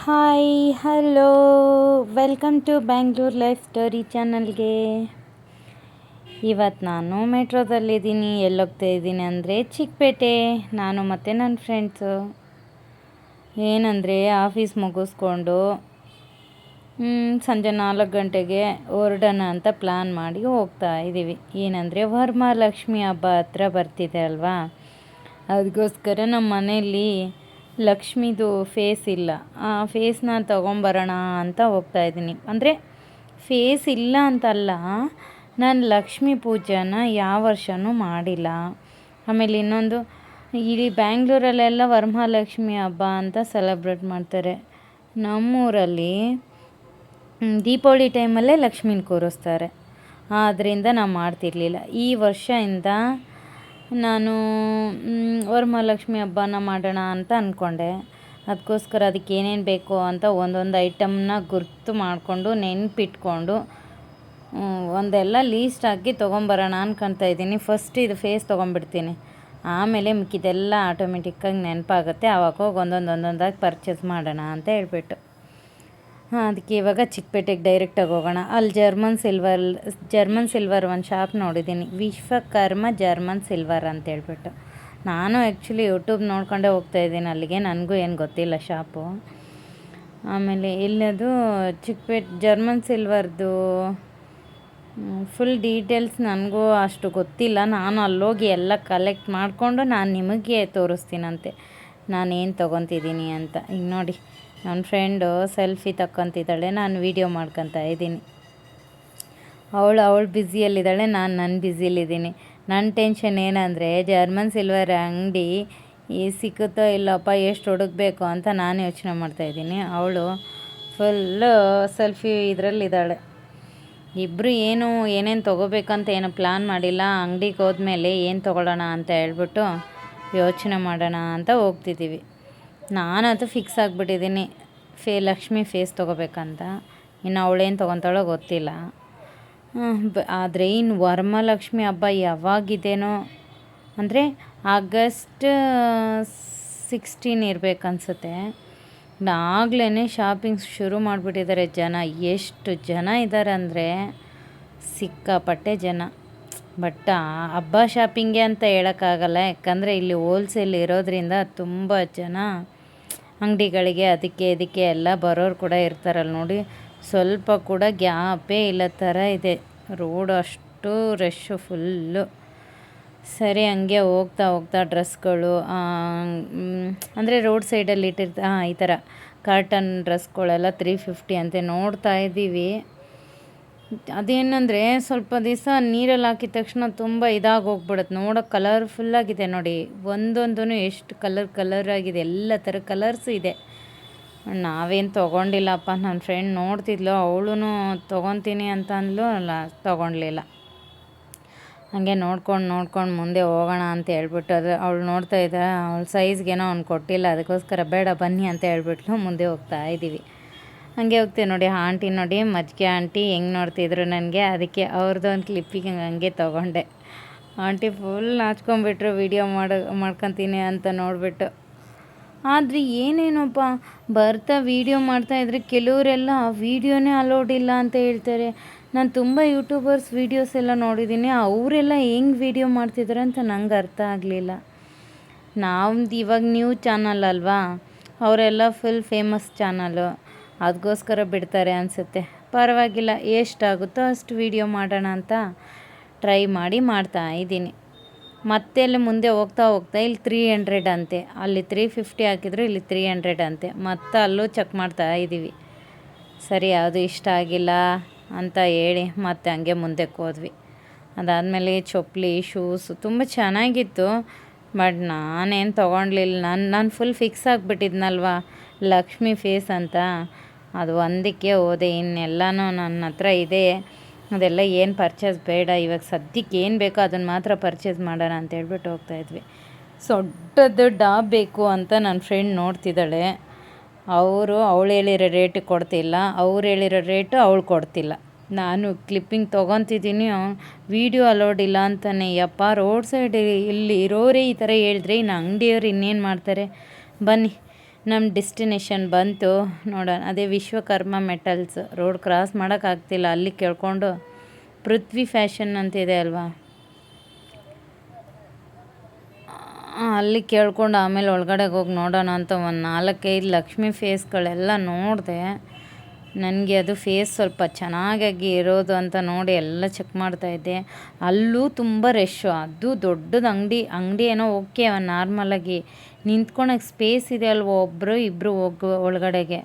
Hi hello welcome to Bangalore life story ಚಾನಲ್ಗೆ ಇವತ್ತು ನಾನು ಮೆಟ್ರೋದಲ್ಲಿದ್ದೀನಿ. ಎಲ್ಲೋಗ್ತಾ ಇದ್ದೀನಿ ಅಂದರೆ ಚಿಕ್ಕಪೇಟೆ. ನಾನು ಮತ್ತು ನನ್ನ ಫ್ರೆಂಡ್ಸು ಏನಂದರೆ ಆಫೀಸ್ ಮುಗಿಸ್ಕೊಂಡು ಸಂಜೆ ನಾಲ್ಕು ಗಂಟೆಗೆ ಹೊರಡೋಣ ಅಂತ ಪ್ಲ್ಯಾನ್ ಮಾಡಿ ಹೋಗ್ತಾ ಇದ್ದೀವಿ ಏನಂದರೆ ವರ್ಮಾಲಕ್ಷ್ಮಿ ಹಬ್ಬ ಹತ್ರ ಬರ್ತಿದೆ ಅಲ್ವಾ? ಅದಕ್ಕೋಸ್ಕರ ನಮ್ಮ ಮನೆಯಲ್ಲಿ ಲಕ್ಷ್ಮಿದು ಫೇಸ್ ಇಲ್ಲ. ಆ ಫೇಸ್ನ ತೊಗೊಂಬರೋಣ ಅಂತ ಹೋಗ್ತಾ ಇದ್ದೀನಿ. ಅಂದರೆ ಫೇಸ್ ಇಲ್ಲ ಅಂತಲ್ಲ, ನಾನು ಲಕ್ಷ್ಮಿ ಪೂಜೆನ ಯಾವ ವರ್ಷವೂ ಮಾಡಿಲ್ಲ. ಆಮೇಲೆ ಇನ್ನೊಂದು ಇಲ್ಲಿ ಬ್ಯಾಂಗ್ಳೂರಲ್ಲೆಲ್ಲ ವರಮಹಾಲಕ್ಷ್ಮಿ ಹಬ್ಬ ಅಂತ ಸೆಲೆಬ್ರೇಟ್ ಮಾಡ್ತಾರೆ. ನಮ್ಮೂರಲ್ಲಿ ದೀಪಾವಳಿ ಟೈಮಲ್ಲೇ ಲಕ್ಷ್ಮೀನ ಕೂರಿಸ್ತಾರೆ. ಆದ್ದರಿಂದ ನಾವು ಮಾಡ್ತಿರ್ಲಿಲ್ಲ. ಈ ವರ್ಷದಿಂದ ನಾನು ವರಮಹಾಲಕ್ಷ್ಮಿ ಹಬ್ಬನ ಮಾಡೋಣ ಅಂತ ಅಂದ್ಕೊಂಡೆ ಅದಕ್ಕೋಸ್ಕರ ಅದಕ್ಕೆ ಏನೇನು ಬೇಕು ಅಂತ ಒಂದೊಂದು ಐಟಮ್ನ ಗುರ್ತು ಮಾಡಿಕೊಂಡು, ನೆನ್ಪಿಟ್ಕೊಂಡು ಒಂದೆಲ್ಲ ಲೀಸ್ಟ್ ಹಾಕಿ ತೊಗೊಂಬರೋಣ ಅನ್ಕೊತಾ ಇದ್ದೀನಿ. ಫಸ್ಟ್ ಇದು ಫೇಸ್ ತೊಗೊಂಬಿಡ್ತೀನಿ. ಆಮೇಲೆ ಮಿಕ್ಕಿದೆಲ್ಲ ಆಟೋಮೆಟಿಕ್ಕಾಗಿ ನೆನಪಾಗುತ್ತೆ. ಆವಾಗ ಹೋಗಿ ಒಂದೊಂದು ಒಂದೊಂದಾಗಿ ಪರ್ಚೇಸ್ ಮಾಡೋಣ ಅಂತ ಹೇಳ್ಬಿಟ್ಟು. ಹಾಂ, ಅದಕ್ಕೆ ಇವಾಗ ಚಿಕ್ಕಪೇಟೆಗೆ ಡೈರೆಕ್ಟಾಗಿ ಹೋಗೋಣ. ಅಲ್ಲಿ ಜರ್ಮನ್ ಸಿಲ್ವರ್ ಜರ್ಮನ್ ಸಿಲ್ವರ್ ಒಂದು ಶಾಪ್ ನೋಡಿದ್ದೀನಿ ವಿಶ್ವಕರ್ಮ ಜರ್ಮನ್ ಸಿಲ್ವರ್ ಅಂತ ಹೇಳ್ಬಿಟ್ಟು. ನಾನು ಆ್ಯಕ್ಚುಲಿ ಯೂಟ್ಯೂಬ್ ನೋಡ್ಕೊಂಡೇ ಹೋಗ್ತಾ ಇದ್ದೀನಿ. ಅಲ್ಲಿಗೆ ನನಗೂ ಏನು ಗೊತ್ತಿಲ್ಲ ಶಾಪು ಆಮೇಲೆ ಇಲ್ಲದು ಚಿಕ್ಕಪೇಟೆ ಜರ್ಮನ್ ಸಿಲ್ವರ್ದು ಫುಲ್ ಡೀಟೇಲ್ಸ್ ನನಗೂ ಅಷ್ಟು ಗೊತ್ತಿಲ್ಲ. ನಾನು ಅಲ್ಲೋಗಿ ಎಲ್ಲ ಕಲೆಕ್ಟ್ ಮಾಡಿಕೊಂಡು ನಾನು ನಿಮಗೆ ತೋರಿಸ್ತೀನಂತೆ. ನಾನೇನು ತೊಗೊತಿದ್ದೀನಿ ಅಂತ. ಈಗ ನೋಡಿ. ನನ್ನ ಫ್ರೆಂಡು ಸೆಲ್ಫಿ ತಕ್ಕೊತಿದ್ದಾಳೆ, ನಾನು ವೀಡಿಯೋ ಮಾಡ್ಕೊತಾ ಇದ್ದೀನಿ. ಅವಳು ಅವಳು ಬ್ಯುಸಿಯಲ್ಲಿದ್ದಾಳೆ, ನಾನು ನನ್ನ ಬ್ಯುಸಿಯಲ್ಲಿದ್ದೀನಿ. ನನ್ನ ಟೆನ್ಷನ್ ಏನಂದರೆ ಜರ್ಮನ್ ಸಿಲ್ವರ್ ಅಂಗಡಿ ಈ ಸಿಕ್ಕುತ್ತೋ ಇಲ್ಲಪ್ಪ ಎಷ್ಟು ಹುಡುಕ್ಬೇಕು ಅಂತ ನಾನು ಯೋಚನೆ ಮಾಡ್ತಾಯಿದ್ದೀನಿ ಅವಳು ಫುಲ್ಲು ಸೆಲ್ಫಿ ಇದರಲ್ಲಿದ್ದಾಳೆ. ಇಬ್ಬರು ಏನು, ಏನೇನು ತೊಗೋಬೇಕಂತ ಏನು ಪ್ಲ್ಯಾನ್ ಮಾಡಿಲ್ಲ, ಅಂಗಡಿಗೆ ಹೋದ್ಮೇಲೆ ಏನು ತೊಗೊಳ್ಳೋಣ ಅಂತ ಹೇಳ್ಬಿಟ್ಟು ಯೋಚನೆ ಮಾಡೋಣ ಅಂತ ಹೋಗ್ತಿದ್ದೀವಿ. ನಾನಂತೂ ಫಿಕ್ಸ್ ಆಗಿಬಿಟ್ಟಿದ್ದೀನಿ. ಫೇ, ಲಕ್ಷ್ಮಿ ಫೇಸ್ ತೊಗೋಬೇಕಂತ. ಇನ್ನು ಅವಳೇನು ತೊಗೊತಾಳೋ ಗೊತ್ತಿಲ್ಲ. ಆದರೆ ಇನ್ನು ವರಮಹಾಲಕ್ಷ್ಮಿ ಹಬ್ಬ ಯಾವಾಗಿದೇನೋ, ಅಂದರೆ ಆಗಸ್ಟ್ ಸಿಕ್ಸ್ಟೀನ್ ಇರಬೇಕನ್ಸುತ್ತೆ. ಆಗಲೇ ಶಾಪಿಂಗ್ ಶುರು ಮಾಡಿಬಿಟ್ಟಿದ್ದಾರೆ ಜನ. ಎಷ್ಟು ಜನ ಇದ್ದಾರೆ ಅಂದರೆ ಸಿಕ್ಕಾಪಟ್ಟೆ ಜನ. ಬಟ್ ಹಬ್ಬ ಶಾಪಿಂಗೆ ಅಂತ ಹೇಳೋಕ್ಕಾಗಲ್ಲ. ಯಾಕಂದರೆ ಇಲ್ಲಿ ಹೋಲ್ಸೇಲ್ ಇರೋದ್ರಿಂದ ತುಂಬ ಜನ ಅಂಗಡಿಗಳಿಗೆ ಅದಕ್ಕೆ ಇದಕ್ಕೆ ಎಲ್ಲ ಬರೋರು ಕೂಡ ಇರ್ತಾರಲ್ಲ ನೋಡಿ. ಸ್ವಲ್ಪ ಕೂಡ ಗ್ಯಾಪೇ ಇಲ್ಲ ಥರ ಇದೆ. ರೋಡ್ ಅಷ್ಟು ರಶ್ಶು ಫುಲ್ಲು ಸರಿ, ಹಂಗೆ ಹೋಗ್ತಾ ಹೋಗ್ತಾ ಡ್ರೆಸ್ಗಳು ಅಂದರೆ ರೋಡ್ ಸೈಡಲ್ಲಿ ಇಟ್ಟಿರ್ತ ಹಾಂ ಈ ಥರ ಕಾರ್ಟನ್ ಡ್ರೆಸ್ಗಳೆಲ್ಲ ತ್ರೀ ಫಿಫ್ಟಿ ಅಂತೆ ನೋಡ್ತಾ ಇದ್ದೀವಿ. ಅದೇನಂದರೆ ಸ್ವಲ್ಪ ದಿವಸ ನೀರಲ್ಲಿ ಹಾಕಿದ ತಕ್ಷಣ ತುಂಬ ಇದಾಗಿ ಹೋಗ್ಬಿಡುತ್ತೆ ನೋಡೋಕೆ ಕಲರ್ಫುಲ್ಲಾಗಿದೆ ನೋಡಿ. ಒಂದೊಂದೂ ಎಷ್ಟು ಕಲರ್ ಕಲರ್ ಆಗಿದೆ. ಎಲ್ಲ ಥರ ಕಲರ್ಸು ಇದೆ. ನಾವೇನು ತೊಗೊಂಡಿಲ್ಲಪ್ಪ. ನನ್ನ ಫ್ರೆಂಡ್ ನೋಡ್ತಿದ್ಲು. ಅವಳು ತೊಗೊತೀನಿ ಅಂತ ಅಂದ್ಲು. ಅಲ್ಲ ತೊಗೊಳ್ಲಿಲ್ಲ ಹಾಗೆ ನೋಡ್ಕೊಂಡು ನೋಡ್ಕೊಂಡು ಮುಂದೆ ಹೋಗೋಣ ಅಂತ ಹೇಳ್ಬಿಟ್ಟು ಅದು ಅವಳು ನೋಡ್ತಾ ಇದ್ದ. ಅವಳ ಸೈಜ್ಗೇನೋ ಅವ್ನು ಕೊಟ್ಟಿಲ್ಲ. ಅದಕ್ಕೋಸ್ಕರ ಬೇಡ ಬನ್ನಿ ಅಂತ ಹೇಳ್ಬಿಟ್ಟು ಮುಂದೆ ಹೋಗ್ತಾ ಇದ್ದೀವಿ. ಹಾಗೆ ಹೋಗ್ತೀವಿ ನೋಡಿ ಆಂಟಿ ನೋಡಿ, ಮಜ್ಜಿಗೆ ಆಂಟಿ ಹೆಂಗೆ ನೋಡ್ತಿದ್ರು ನನಗೆ, ಅದಕ್ಕೆ ಅವ್ರದ್ದು ಒಂದು ಕ್ಲಿಪ್ಪಿಗೆ ಹಂಗೆ ತೊಗೊಂಡೆ. ಆಂಟಿ ಫುಲ್ ನಾಚ್ಕೊಂಬಿಟ್ರು ವೀಡಿಯೋ ಮಾಡೋ, ಮಾಡ್ಕೊತೀನಿ ಅಂತ ನೋಡಿಬಿಟ್ಟು. ಆದರೆ ಏನೇನಪ್ಪ, ಬರ್ತಾ ವೀಡಿಯೋ ಮಾಡ್ತಾಯಿದ್ರೆ ಕೆಲವರೆಲ್ಲ ವೀಡಿಯೋನೇ ಅಲೋಡ್ ಇಲ್ಲ ಅಂತ ಹೇಳ್ತಾರೆ. ನಾನು ತುಂಬ ಯೂಟ್ಯೂಬರ್ಸ್ ವೀಡಿಯೋಸ್ ಎಲ್ಲ ನೋಡಿದ್ದೀನಿ ಅವರೆಲ್ಲ ಹೆಂಗೆ ವೀಡಿಯೋ ಮಾಡ್ತಿದ್ದಾರೆ ಅಂತ ನಂಗೆ ಅರ್ಥ ಆಗಲಿಲ್ಲ. ನಮ್ದು ಇವಾಗ ನ್ಯೂ ಚಾನಲ್ ಅಲ್ವಾ, ಅವರೆಲ್ಲ ಫುಲ್ ಫೇಮಸ್ ಚಾನಲು ಅದಕ್ಕೋಸ್ಕರ ಬಿಡ್ತಾರೆ ಅನಿಸುತ್ತೆ. ಪರವಾಗಿಲ್ಲ, ಎಷ್ಟಾಗುತ್ತೋ ಅಷ್ಟು ವೀಡಿಯೋ ಮಾಡೋಣ ಅಂತ ಟ್ರೈ ಮಾಡಿ ಮಾಡ್ತಾ ಇದ್ದೀನಿ. ಮತ್ತೆ ಅಲ್ಲಿ ಮುಂದೆ ಹೋಗ್ತಾ ಹೋಗ್ತಾ ಇಲ್ಲಿ ತ್ರೀ ಹಂಡ್ರೆಡ್ ಅಂತೆ. ಅಲ್ಲಿ ತ್ರೀ ಫಿಫ್ಟಿ ಹಾಕಿದ್ರು ಇಲ್ಲಿ ತ್ರೀ ಹಂಡ್ರೆಡ್ ಅಂತೆ. ಮತ್ತೆ ಅಲ್ಲೂ ಚೆಕ್ ಮಾಡ್ತಾ ಇದ್ದೀವಿ. ಸರಿ ಯಾವುದು ಇಷ್ಟ ಆಗಿಲ್ಲ ಅಂತ ಹೇಳಿ ಮತ್ತೆ ಹಂಗೆ ಮುಂದಕ್ಕೆ ಹೋದ್ವಿ. ಅದಾದಮೇಲೆ ಚಪ್ಪಲಿ ಶೂಸು ತುಂಬ ಚೆನ್ನಾಗಿತ್ತು. ಬಟ್ ನಾನೇನು ತೊಗೊಂಡ್ಲಿಲ್ಲ. ನಾನು ನಾನು ಫುಲ್ ಫಿಕ್ಸ್ ಆಗಿಬಿಟ್ಟಿದ್ನಲ್ವಾ ಲಕ್ಷ್ಮಿ ಫೇಸ್ ಅಂತ. ಅದು ಒಂದಕ್ಕೆ ಹೋದೆ, ಇನ್ನೆಲ್ಲನೂ ನನ್ನ ಹತ್ರ ಇದೆ. ಅದೆಲ್ಲ ಏನು ಪರ್ಚೇಸ್ ಬೇಡ, ಇವಾಗ ಸದ್ಯಕ್ಕೆ ಏನು ಬೇಕೋ ಅದನ್ನು ಮಾತ್ರ ಪರ್ಚೇಸ್ ಮಾಡೋಣ ಅಂತ ಹೇಳ್ಬಿಟ್ಟು ಹೋಗ್ತಾಯಿದ್ವಿ ದೊಡ್ಡದು ಡಾಬ್ ಬೇಕು ಅಂತ ನನ್ನ ಫ್ರೆಂಡ್ ನೋಡ್ತಿದ್ದಾಳೆ. ಅವರು ಅವಳು ಹೇಳಿರೋ ರೇಟ್ ಕೊಡ್ತಿಲ್ಲ, ಅವ್ರು ಹೇಳಿರೋ ರೇಟು ಅವಳು ಕೊಡ್ತಿಲ್ಲ. ನಾನು ಕ್ಲಿಪ್ಪಿಂಗ್ ತೊಗೊತಿದ್ದೀನಿ ವೀಡಿಯೋ ಅಲೋಡ್ ಇಲ್ಲ ಅಂತಾನೆ, ಯಪ್ಪ ರೋಡ್ ಸೈಡ್ ಇಲ್ಲಿ ಇರೋರೇ ಈ ಥರ ಹೇಳಿದ್ರೆ, ಇನ್ನು ಅಂಗಡಿಯವ್ರು ಇನ್ನೇನು ಮಾಡ್ತಾರೆ? ಬನ್ನಿ ನಮ್ಮ ಡೆಸ್ಟಿನೇಷನ್ ಬಂತು. ನೋಡೋಣ, ಅದೇ ವಿಶ್ವಕರ್ಮ ಮೆಟಲ್ಸ್ ರೋಡ್ ಕ್ರಾಸ್ ಮಾಡೋಕ್ಕಾಗ್ತಿಲ್ಲ ಅಲ್ಲಿ ಕೇಳ್ಕೊಂಡು ಪೃಥ್ವಿ ಫ್ಯಾಷನ್ ಅಂತಿದೆ ಅಲ್ವಾ? ಅಲ್ಲಿ ಕೇಳ್ಕೊಂಡು ಆಮೇಲೆ ಒಳಗಡೆಗೆ ಹೋಗಿ ನೋಡೋಣ ಅಂತ ಒಂದು ನಾಲ್ಕೈದು ಲಕ್ಷ್ಮಿ ಫೇಸ್ಗಳೆಲ್ಲ ನೋಡಿದೆ. ನನಗೆ ಅದು ಫೇಸ್ ಸ್ವಲ್ಪ ಚೆನ್ನಾಗಾಗಿ ಇರೋದು ಅಂತ ನೋಡಿ ಎಲ್ಲ ಚೆಕ್ ಮಾಡ್ತಾಯಿದ್ದೆ ಅಲ್ಲೂ ತುಂಬ ರಶ್ಶು, ಅದು ದೊಡ್ಡದು ಅಂಗಡಿ ಅಂಗಡಿ ಏನೋ ಓಕೆ ನಾರ್ಮಲಾಗಿ ನಿಂತ್ಕೊಳಕ್ಕೆ ಸ್ಪೇಸ್ ಇದೆ ಅಲ್ವ ಒಬ್ಬರು ಇಬ್ಬರು ಹೋಗೋ ಒಳಗಡೆಗೆ.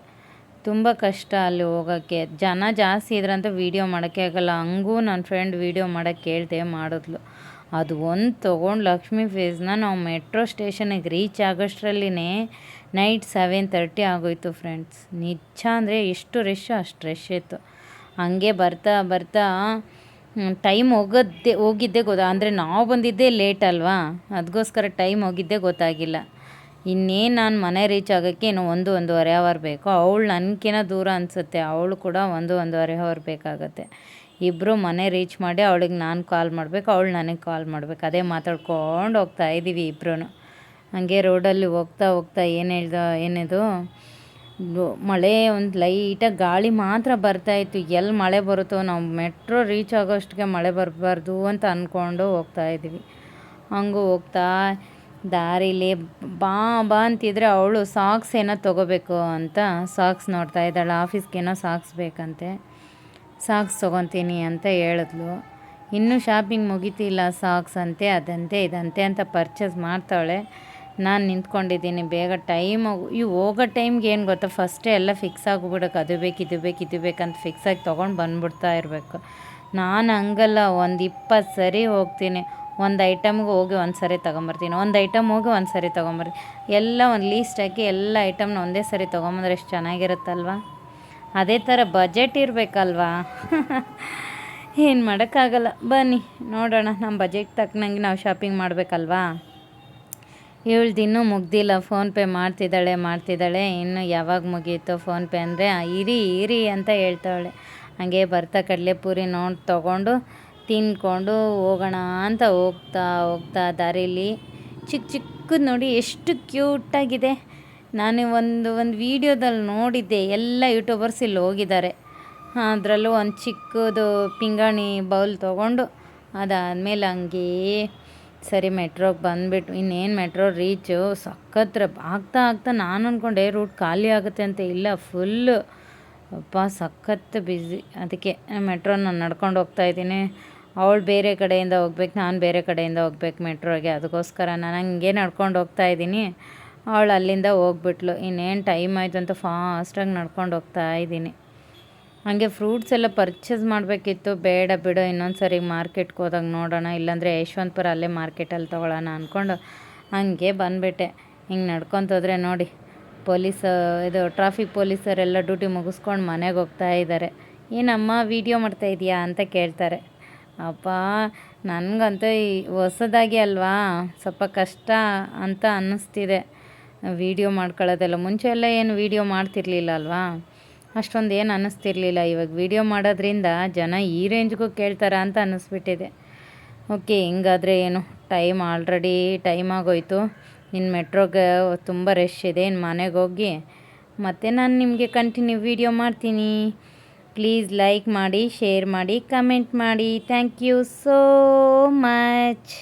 ತುಂಬ ಕಷ್ಟ ಅಲ್ಲಿ ಹೋಗೋಕ್ಕೆ. ಜನ ಜಾಸ್ತಿ ಇದ್ರಂತ ವೀಡಿಯೋ ಮಾಡೋಕ್ಕೆ ಆಗಲ್ಲ. ಹಂಗೂ ನನ್ನ ಫ್ರೆಂಡ್ ವೀಡಿಯೋ ಮಾಡೋಕ್ಕೆ ಹೇಳ್ದೆ ಮಾಡಿದ್ಲು. ಅದು ಒಂದು ತೊಗೊಂಡು ಲಕ್ಷ್ಮೀ ಫೇಸ್ನ ನಾವು ಮೆಟ್ರೋ ಸ್ಟೇಷನಿಗೆ ರೀಚ್ ಆಗೋಷ್ಟರಲ್ಲಿನೇ ನೈಟ್ ಸೆವೆನ್ ತರ್ಟಿ ಆಗೋಯ್ತು ಫ್ರೆಂಡ್ಸ್ ನಿಜ ಅಂದರೆ ಎಷ್ಟು ರಶ್ ಅಷ್ಟು ರಶ್ ಇತ್ತು. ಹಂಗೆ ಬರ್ತಾ ಬರ್ತಾ ಟೈಮ್ ಹೋಗೋದೇ ಹೋಗಿದ್ದೆ ಗೊತ್ತಾ? ಅಂದರೆ ನಾವು ಬಂದಿದ್ದೇ ಲೇಟ್ ಅಲ್ವಾ? ಅದಕ್ಕೋಸ್ಕರ ಟೈಮ್ ಹೋಗಿದ್ದೇ ಗೊತ್ತಾಗಿಲ್ಲ. ಇನ್ನೇನು ನಾನು ಮನೆ ರೀಚ್ ಆಗೋಕ್ಕೆ ಇನ್ನು ಒಂದು, ಒಂದೂವರೆ ಅವರ್ ಬೇಕು. ಅವಳು ನನಗಿನ ದೂರ ಅನಿಸುತ್ತೆ. ಅವಳು ಕೂಡ ಒಂದು, ಒಂದೂವರೆ ಅವರ್ ಬೇಕಾಗುತ್ತೆ. ಇಬ್ಬರು ಮನೆ ರೀಚ್ ಮಾಡಿ ಅವಳಿಗೆ ನಾನು ಕಾಲ್ ಮಾಡಬೇಕು, ಅವಳು ನನಗೆ ಕಾಲ್ ಮಾಡಬೇಕು. ಅದೇ ಮಾತಾಡ್ಕೊಂಡು ಹೋಗ್ತಾ ಇದ್ದೀವಿ ಇಬ್ಬರೂ ಹಾಗೆ ರೋಡಲ್ಲಿ ಹೋಗ್ತಾ ಹೋಗ್ತಾ ಏನು ಹೇಳ್ದ, ಏನಿದು? ಮಳೆ ಒಂದು ಲೈಟಾಗಿ ಗಾಳಿ ಮಾತ್ರ ಬರ್ತಾಯಿತ್ತು ಎಲ್ಲಿ ಮಳೆ ಬರುತ್ತೋ ನಾವು ಮೆಟ್ರೋ ರೀಚ್ ಆಗೋಷ್ಟಿಗೆ ಮಳೆ ಬರಬಾರ್ದು ಅಂತ ಅಂದ್ಕೊಂಡು ಹೋಗ್ತಾ ಇದ್ದೀವಿ ಹಂಗೂ ಹೋಗ್ತಾ ದಾರಿಲಿ ಬಾ ಬಾ ಅಂತಿದ್ರೆ ಅವಳು ಸಾಕ್ಸ್ ಏನೋ ತೊಗೋಬೇಕು ಅಂತ ಸಾಕ್ಸ್ ನೋಡ್ತಾ ಇದ್ದಾಳೆ. ಆಫೀಸ್ಗೇನೋ ಸಾಕ್ಸ್ ಬೇಕಂತೆ. ಸಾಕ್ಸ್ ತೊಗೊತೀನಿ ಅಂತ ಹೇಳಿದ್ಲು. ಇನ್ನೂ ಶಾಪಿಂಗ್ ಮುಗಿತಿಲ್ಲ ಸಾಕ್ಸ್ ಅಂತೆ, ಅದಂತೆ, ಇದಂತೆ ಅಂತ ಪರ್ಚೇಸ್ ಮಾಡ್ತಾಳೆ. ನಾನು ನಿಂತ್ಕೊಂಡಿದ್ದೀನಿ, ಬೇಗ ಟೈಮ್ ಈ ಹೋಗೋ ಟೈಮ್ಗೆ ಏನು ಗೊತ್ತಾ? ಫಸ್ಟೇ ಎಲ್ಲ ಫಿಕ್ಸ್ ಆಗಿಬಿಡಕ್ಕೆ ಅದು ಬೇಕು, ಇದು ಬೇಕು, ಇದು ಬೇಕಂತ ಫಿಕ್ಸಾಗಿ ತೊಗೊಂಡು ಬಂದ್ಬಿಡ್ತಾ ಇರಬೇಕು. ನಾನು ಹಂಗಲ್ಲ, ಒಂದು ಇಪ್ಪತ್ತು ಸರಿ ಹೋಗ್ತೀನಿ. ಒಂದು ಐಟಮ್ಗೆ ಹೋಗಿ ಒಂದು ಸರಿ ತೊಗೊಂಬರ್ತೀನಿ. ಒಂದು ಐಟಮ್ ಹೋಗಿ ಒಂದು ಸರಿ ತೊಗೊಂಬರ್ತೀನಿ. ಎಲ್ಲ ಒಂದು ಲೀಸ್ಟ್ ಹಾಕಿ ಎಲ್ಲ ಐಟಮ್ನ ಒಂದೇ ಸರಿ ತೊಗೊಂಬಂದ್ರೆ ಎಷ್ಟು ಚೆನ್ನಾಗಿರುತ್ತಲ್ವ? ಅದೇ ಥರ ಬಜೆಟ್ ಇರಬೇಕಲ್ವಾ? ಏನು ಮಾಡೋಕ್ಕಾಗಲ್ಲ. ಬನ್ನಿ, ನೋಡೋಣ. ನಮ್ಮ ಬಜೆಟ್ ತಕ್ಕನಂಗೆ ನಾವು ಶಾಪಿಂಗ್ ಮಾಡಬೇಕಲ್ವಾ? ಏಳು ಇನ್ನೂ ಮುಗ್ದಿಲ್ಲ. ಫೋನ್ಪೇ ಮಾಡ್ತಿದ್ದಾಳೆ ಮಾಡ್ತಿದ್ದಾಳೆ. ಇನ್ನು ಯಾವಾಗ ಮುಗೀತು ಫೋನ್ಪೇ ಅಂದರೆ ಇರಿ ಇರಿ ಅಂತ ಹೇಳ್ತಾವಳೆ. ಹಾಗೆ ಬರ್ತಾ ಕಡಲೆಪುರಿ ನೋಡಿ ತೊಗೊಂಡು ತಿನ್ಕೊಂಡು ಹೋಗೋಣ ಅಂತ ಹೋಗ್ತಾ ಹೋಗ್ತಾ ದಾರಿಲಿ ಚಿಕ್ಕ ಚಿಕ್ಕದು ನೋಡಿ ಎಷ್ಟು ಕ್ಯೂಟಾಗಿದೆ ನಾನು ಒಂದು ಒಂದು ವೀಡಿಯೋದಲ್ಲಿ ನೋಡಿದ್ದೆ, ಎಲ್ಲ ಯೂಟ್ಯೂಬರ್ಸ್ ಇಲ್ಲಿ ಹೋಗಿದ್ದಾರೆ. ಅದರಲ್ಲೂ ಒಂದು ಚಿಕ್ಕದು ಪಿಂಗಾಣಿ ಬೌಲ್ ತೊಗೊಂಡು ಅದಾದಮೇಲೆ ಹಂಗೇ ಸರಿ ಮೆಟ್ರೋಗೆ ಬಂದುಬಿಟ್ಟು ಇನ್ನೇನು ಮೆಟ್ರೋ ರೀಚು ಸಖತ್ರ ಆಗ್ತಾ ಆಗ್ತಾ ನಾನು ಅಂದ್ಕೊಂಡೆ ರೂಟ್ ಖಾಲಿ ಆಗುತ್ತೆ ಅಂತ ಇಲ್ಲ ಫುಲ್ಲು ಅಪ್ಪ ಸಖತ್ತು ಬ್ಯುಸಿ ಅದಕ್ಕೆ ಮೆಟ್ರೋ ನಾನು ನಡ್ಕೊಂಡು ಹೋಗ್ತಾ ಇದ್ದೀನಿ. ಅವಳು ಬೇರೆ ಕಡೆಯಿಂದ ಹೋಗ್ಬೇಕು, ನಾನು ಬೇರೆ ಕಡೆಯಿಂದ ಹೋಗ್ಬೇಕು ಮೆಟ್ರೋಗೆ ಅದಕ್ಕೋಸ್ಕರ ನಾನು ಹಂಗೆ ನಡ್ಕೊಂಡು ಹೋಗ್ತಾ ಇದ್ದೀನಿ. ಅವಳು ಅಲ್ಲಿಂದ ಹೋಗ್ಬಿಟ್ಲು. ಇನ್ನೇನು ಟೈಮ್ ಆಯಿತು ಅಂತ ಫಾಸ್ಟಾಗಿ ನಡ್ಕೊಂಡು ಹೋಗ್ತಾ ಇದ್ದೀನಿ. ಹಾಗೆ ಫ್ರೂಟ್ಸ್ ಎಲ್ಲ ಪರ್ಚೇಸ್ ಮಾಡಬೇಕಿತ್ತು. ಬೇಡ ಬಿಡು ಇನ್ನೊಂದು ಸರಿ ಮಾರ್ಕೆಟ್ಗೆ ಹೋದಾಗ ನೋಡೋಣ. ಇಲ್ಲಾಂದರೆ ಯಶವಂತಪುರ ಅಲ್ಲೇ ಮಾರ್ಕೆಟಲ್ಲಿ ತೊಗೊಳ್ಳೋಣ ಅಂದ್ಕೊಂಡು ಹಂಗೆ ಬಂದುಬಿಟ್ಟೆ. ಹಿಂಗೆ ನಡ್ಕೊತೋದ್ರೆ ನೋಡಿ. ಪೊಲೀಸ್, ಇದು ಟ್ರಾಫಿಕ್ ಪೊಲೀಸರೆಲ್ಲ ಡ್ಯೂಟಿ ಮುಗಿಸ್ಕೊಂಡು ಮನೆಗೆ ಹೋಗ್ತಾ ಇದ್ದಾರೆ ಏನಮ್ಮ ವೀಡಿಯೋ ಮಾಡ್ತಾ ಇದೆಯಾ ಅಂತ ಕೇಳ್ತಾರೆ. ಅಪ್ಪ, ನನಗಂತೂ ಈ ಹೊಸದಾಗಿ ಅಲ್ವಾ? ಸ್ವಲ್ಪ ಕಷ್ಟ ಅಂತ ಅನ್ನಿಸ್ತಿದೆ. ವೀಡಿಯೋ ಮಾಡ್ಕೊಳ್ಳೋದೆಲ್ಲ. ಮುಂಚೆ ಎಲ್ಲ ಏನು ವೀಡಿಯೋ ಮಾಡ್ತಿರ್ಲಿಲ್ಲ ಅಲ್ವಾ? ಅಷ್ಟೊಂದು ಏನು ಅನ್ನಿಸ್ತಿರ್ಲಿಲ್ಲ. ಇವಾಗ ವೀಡಿಯೋ ಮಾಡೋದ್ರಿಂದ ಜನ ಈ ರೇಂಜ್ಗೂ ಕೇಳ್ತಾರ ಅಂತ ಅನ್ನಿಸ್ಬಿಟ್ಟಿದೆ. ಓಕೆ, ಹಿಂಗಾದರೆ ಏನು? ಟೈಮ್ ಆಲ್ರೆಡಿ ಟೈಮ್ ಆಗೋಯ್ತು. ಇನ್ನು ಮೆಟ್ರೋಗೆ ತುಂಬ ರಶ್ ಇದೆ ಇನ್ನು ಮನೆಗೆ ಹೋಗಿ. ಮತ್ತು ನಾನು ನಿಮಗೆ ಕಂಟಿನ್ಯೂ ವೀಡಿಯೋ ಮಾಡ್ತೀನಿ. ಪ್ಲೀಸ್ ಲೈಕ್ ಮಾಡಿ ಶೇರ್ ಮಾಡಿ ಕಮೆಂಟ್ ಮಾಡಿ. Thank you so much